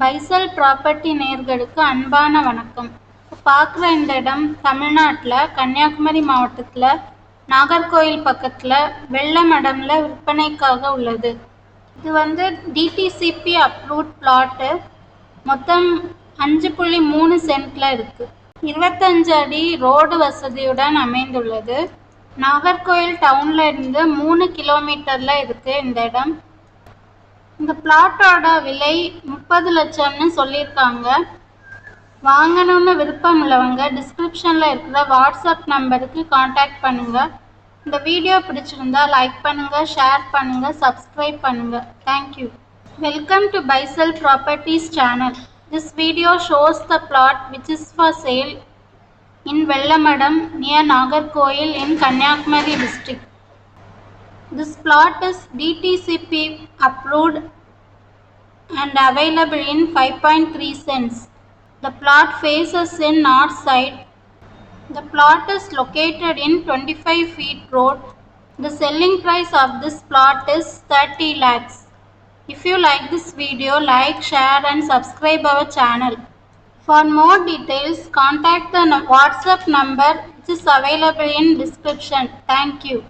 பைசல் property நேர்களுக்கு அன்பான வணக்கம். பார்க்குற இந்த இடம் தமிழ்நாட்டில் கன்னியாகுமரி மாவட்டத்தில் நாகர்கோயில் பக்கத்தில் வெள்ளமடமில் விற்பனைக்காக உள்ளது. இது வந்து டிடிசிபி அப்ரூவ்ட் பிளாட்டு மொத்தம் அஞ்சு புள்ளி மூணு சென்ட்டில் இருக்குது இருபத்தஞ்சு அடி ரோடு வசதியுடன் அமைந்துள்ளது. நாகர்கோயில் டவுனில் இருந்து மூணு கிலோமீட்டரில் இருக்குது இந்த இடம். இந்த பிளாட்டோட விலை முப்பது லட்சம்னு சொல்லியிருக்காங்க. வாங்கணும்னு விருப்பம் உள்ளவங்க டிஸ்கிரிப்ஷனில் இருக்கிற வாட்ஸ்அப் நம்பருக்கு காண்டாக்ட் பண்ணுங்கள் இந்த வீடியோ பிடிச்சிருந்தா லைக் பண்ணுங்கள் ஷேர் பண்ணுங்கள் சப்ஸ்கிரைப் பண்ணுங்கள் thank you welcome to Faisal properties channel this video shows the plot which is for sale in Vellamadam near Nagercoil in Kanyakumari district This plot is DTCP approved and available in 5.3 cents. The plot faces in north side. The plot is located in 25 feet road. The selling price of this plot is 30 lakhs. If you like this video, like, share and subscribe our channel. For more details, contact the WhatsApp number which is available in description. Thank you.